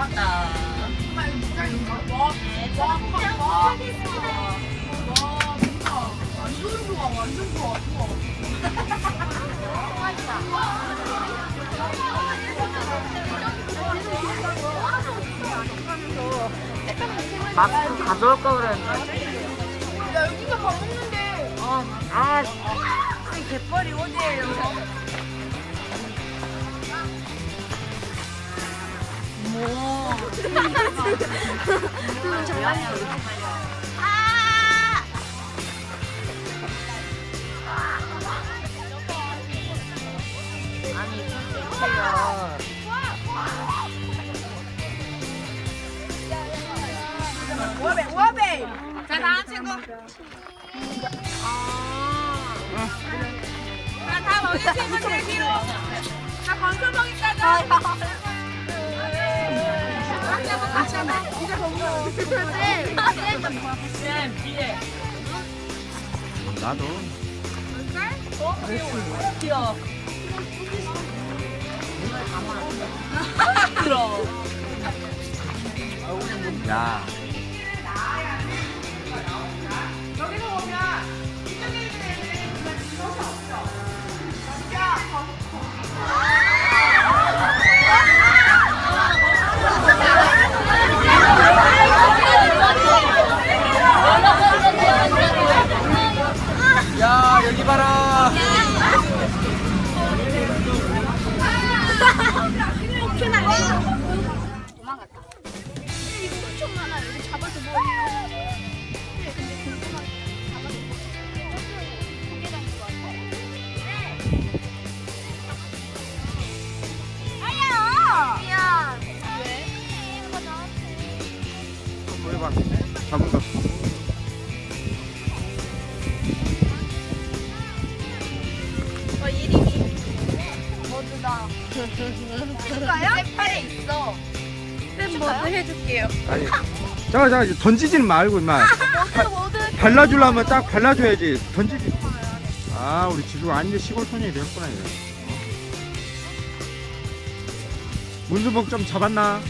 나왔다. 완전 좋아, 완전 좋아, 좋아. 마스크 가져올 걸 그랬는데. 야, 여기서 밥 먹는데. 어, 아, 이 갯벌이 어디에요? 뭐. 아니, 제가 와베, 와베. 자, 다음 친구. 자, 다 먹인 친구 제일 뒤로. 자, 건설 먹이까지. 나도 귀여워. 들어. 야 야, 나한테. 보여봐. 잡은 거. 어, 이름이 뭐드다. 해줄까요? 내 팔에 있어. 쌤 해줄게요. 아니. 잠깐, 잠깐, 던지지는 말고, 뭐드. 발라주려면 딱 발라줘야지. 던지지. 아, 우리 지수 완전 시골 소년이 되었구나, 이거. 문수복 좀 잡았나?